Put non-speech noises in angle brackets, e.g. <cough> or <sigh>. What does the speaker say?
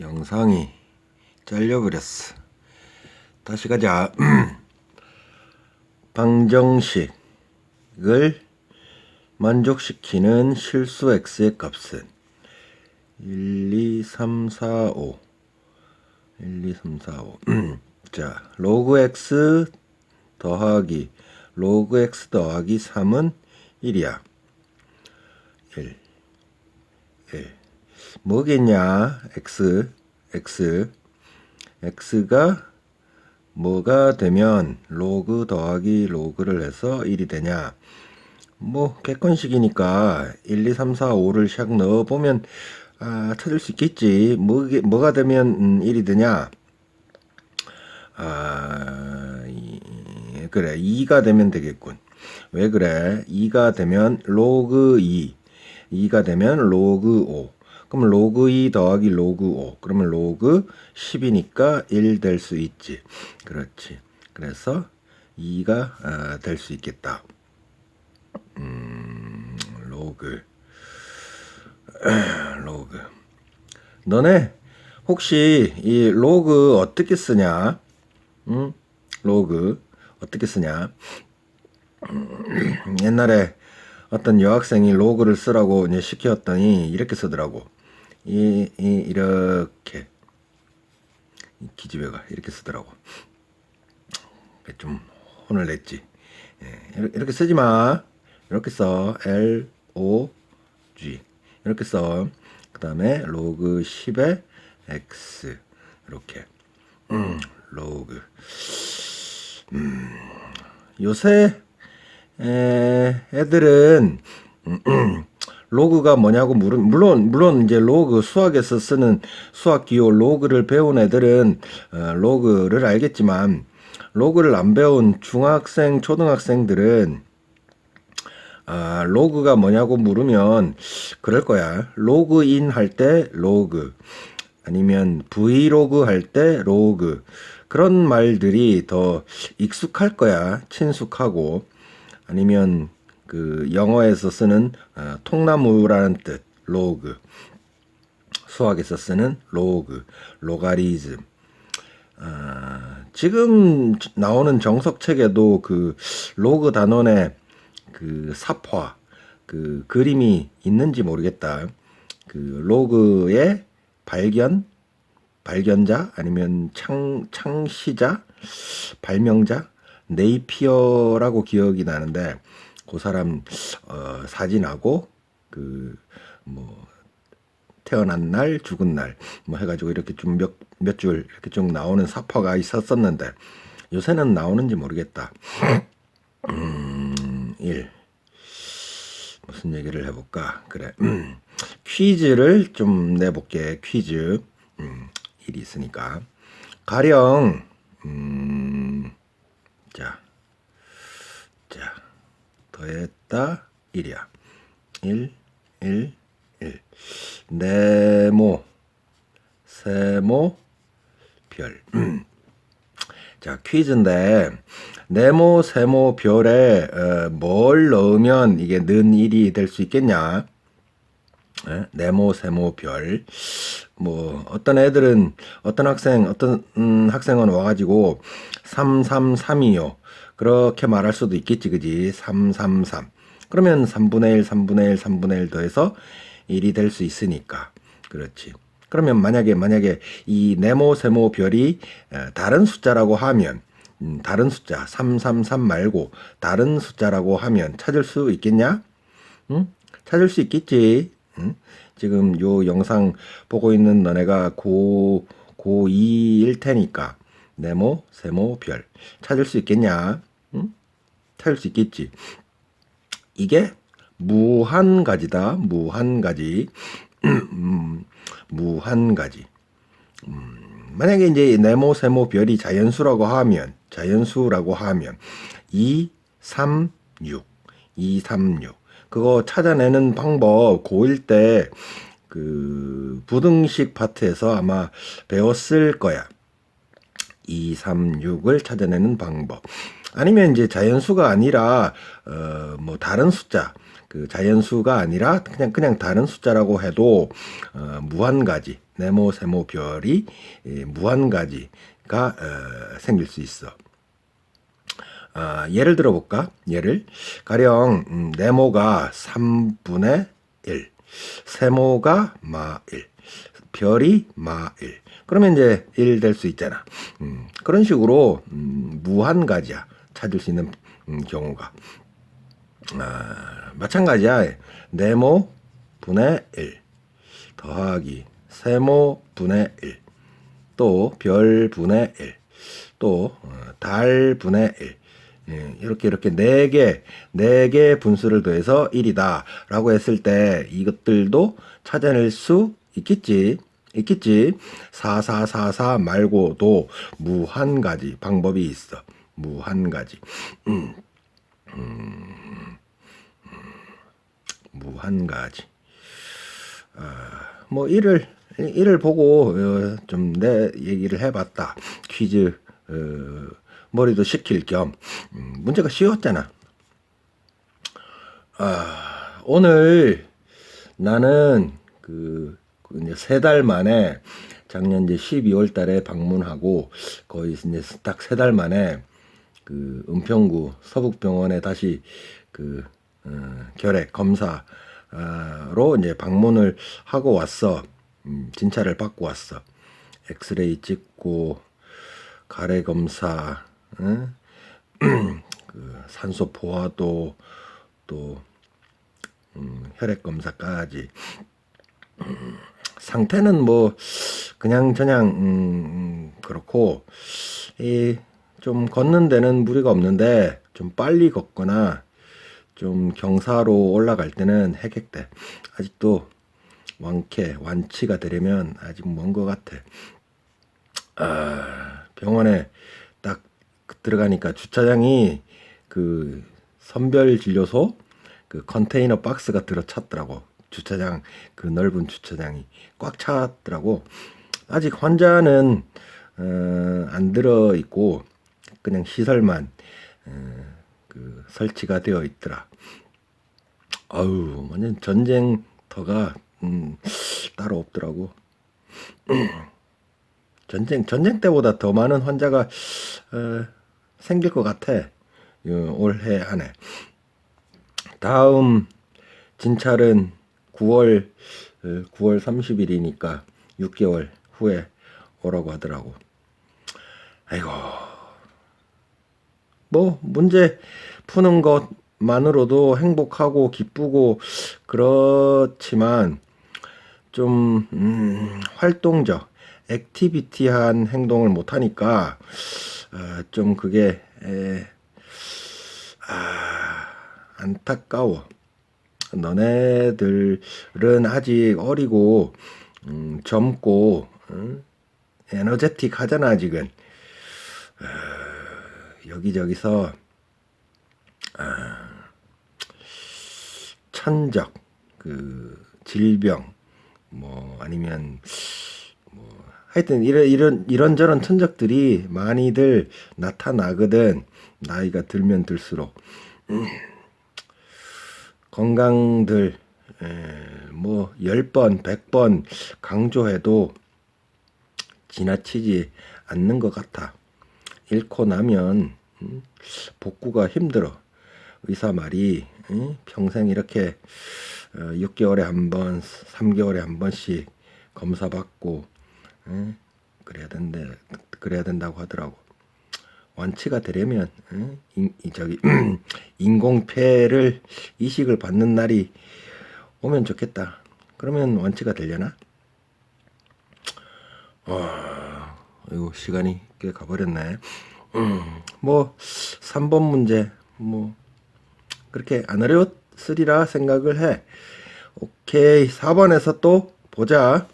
영상이 잘려버렸어. 다시 가자. <clears throat> 방정식을 만족시키는 실수 x의 값은 1, 2, 3, 4, 5 1, 2, 3, 4, 5 자, 로그 x 더하기 로그 x 더하기 3은 1이야 1 1 뭐겠냐? X x. X가 뭐가 되면 로그 더하기 로그를 해서 1이 되냐? 뭐 객관식이니까 1, 2, 3, 4, 5를 샥 넣어보면 아, 찾을 수 있겠지. 뭐, 뭐가 되면 음, 1이 되냐? 아, 이, 그래. 2가 되면 되겠군. 왜 그래? 2가 되면 로그 2 2가 되면 로그 5 그럼 로그 2 더하기 로그 5 그러면 로그 10이니까 1 될 수 있지. 그렇지. 그래서 2가 아, 될수 있겠다. 음, 로그. <clears throat> 로그. 너네 혹시 이 로그 어떻게 쓰냐? 응? 로그 어떻게 쓰냐? 음, <clears throat> 옛날에 어떤 여학생이 로그를 쓰라고 이제 시켰더니 이렇게 쓰더라고. 이, 이 이 렇게 이 기집애가 이렇게 쓰더라고. 좀 혼을 냈지. 예, 이렇게- 쓰지 마. 이렇게 써. L O G 이렇게 써. 그 다음에 로그 10에 x 이렇게. 음, 로그. 음, 요새 에, 애들은 로그가 뭐냐고 물은 물론 물론 이제 로그 수학에서 쓰는 수학 기호 로그를 배운 애들은 어, 로그를 알겠지만 로그를 안 배운 중학생 초등학생들은 아, 로그가 뭐냐고 물으면 그럴 거야. 로그인 할 때 로그 아니면 브이로그 할 때 로그 그런 말들이 더 익숙할 거야. 친숙하고 아니면 그 영어에서 쓰는 어, 통나무라는 뜻 로그 수학에서 쓰는 로그 로가리즘 아, 지금 나오는 정석책에도 그 로그 단원의 그 삽화 그 그림이 있는지 모르겠다. 그 로그의 발견 발견자 아니면 창 창시자 발명자 네이피어라고 기억이 나는데 그 사람 어, 사진하고 그 뭐 태어난 날 죽은 날 뭐 해가지고 이렇게 좀 몇 몇 줄 이렇게 좀 나오는 사파가 있었었는데 요새는 나오는지 모르겠다. 음, 1 무슨 얘기를 해볼까? 그래. 음, 퀴즈를 좀 내볼게. 퀴즈. 음, 일이 있으니까. 가령, 음, 자, 자, 더했다 1이야. 1, 1, 1. 네모, 세모, 별. <clears throat> 자, 퀴즈인데, 네모, 세모, 별에 어, 뭘 넣으면 이게 는 1이 될 수 있겠냐? 예? 네모, 세모, 별. 뭐, 어떤 애들은, 어떤 학생, 어떤 음, 학생은 와가지고, 333이요. 그렇게 말할 수도 있겠지, 그지? 333. 그러면 3분의 1, 3분의 1, 3분의 1 더해서 1이 될 수 있으니까. 그렇지. 그러면 만약에, 만약에 이 네모, 세모, 별이 어, 다른 숫자라고 하면, 음, 다른 숫자, 333 말고 다른 숫자라고 하면 찾을 수 있겠냐? 응? 찾을 수 있겠지. 응? 지금 요 영상 보고 있는 너네가 고, 고2일 테니까 네모, 세모, 별 찾을 수 있겠냐? 응? 찾을 수 있겠지. 이게 무한 가지다. 무한 가지. <clears throat> 음, 무한 가지. 음, 만약에 이제 네모, 세모, 별이 자연수라고 하면 자연수라고 하면 2, 3, 6, 2, 3, 6 그거 찾아내는 방법 고1 때 그 부등식 파트에서 아마 배웠을 거야. 2, 3, 6을 찾아내는 방법. 아니면 이제 자연수가 아니라 어 뭐 다른 숫자 그 자연수가 아니라 그냥 그냥 다른 숫자라고 해도 어, 무한 가지 네모 세모 별이 예, 무한 가지가 어, 생길 수 있어. 아, 예를 들어 볼까? 예를 가령 음, 네모가 3분의 1, 세모가 마 1, 별이 마 1. 그러면 이제 1 될 수 있잖아. 음, 그런 식으로 음, 무한 가지야 찾을 수 있는 음, 경우가 아, 마찬가지야. 네모 분의 1 더하기 세모 분의 1 또 별 분의 1또 어, 달 분의 1 예, 이렇게 이렇게 네 개, 네개 분수를 더해서 1이다 라고 했을 때 이것들도 찾아낼 수 있겠지. 있겠지. 4444 말고도 무한 가지 방법이 있어. 무한 가지. 음, 음, 음, 무한 가지. 아, 뭐 이를 이를 보고 어, 좀내 얘기를 해봤다. 퀴즈 어, 머리도 식힐 겸 음, 문제가 쉬웠잖아. 아, 오늘 나는 그, 그 이제 세 달 만에 작년 이제 12월 달에 방문하고 거의 이제 딱 세 달 만에 그 은평구 서북병원에 다시 그 어, 결핵 검사로 이제 방문을 하고 왔어. 음, 진찰을 받고 왔어. 엑스레이 찍고 가래 검사, 응? <clears throat> 그 산소 포화도 또 음, 혈액 검사까지 음, 상태는 뭐 그냥 저냥 음, 음, 그렇고 이 좀 걷는 데는 무리가 없는데 좀 빨리 걷거나 좀 경사로 올라갈 때는 해객대 아직도 완쾌 완치가 되려면 아직 먼 것 같아. 아, 병원에 딱 들어가니까 주차장이 그 선별 진료소 그 컨테이너 박스가 들어찼더라고. 주차장 그 넓은 주차장이 꽉 찼더라고. 아직 환자는 어, 안 들어 있고 그냥 시설만 어, 그 설치가 되어 있더라. 아유 완전 전쟁터가 음, 따로 없더라고. <clears throat> 전쟁 전쟁 때보다 더 많은 환자가 어, 생길 것 같아. 어, 올해 안에. 다음 진찰은 9월 어, 9월 30일이니까 6개월 후에 오라고 하더라고. 아이고. 뭐 문제 푸는 것만으로도 행복하고 기쁘고 그렇지만 좀 음, 활동적 액티비티한 행동을 못 하니까 어, 좀 그게 에, 아, 안타까워. 너네들은 아직 어리고 음, 젊고 음, 에너제틱 하잖아 아직은 어, 여기저기서 아, 천적 그 질병 뭐 아니면 뭐 하여튼 이런 이런 이런저런 천적들이 많이들 나타나거든. 나이가 들면 들수록. 음, <clears throat> 건강들 에, 뭐 10번 100번 강조해도 지나치지 않는 것 같아 잃고 나면 음, 복구가 힘들어 의사 말이 음, 평생 이렇게 어, 6개월에 한 번, 3개월에 한 번씩 검사 받고 응? 그래야 된대 그래야 된다고 하더라고. 완치가 되려면 이, 저기 <clears throat> 인공폐를 이식을 받는 날이 오면 좋겠다. 그러면 완치가 되려나? 어, 이거 시간이 꽤 가버렸네. 음, 뭐 3번 문제 뭐 그렇게 안 어려웠으리라 생각을 해. 오케이 4번에서 또 보자.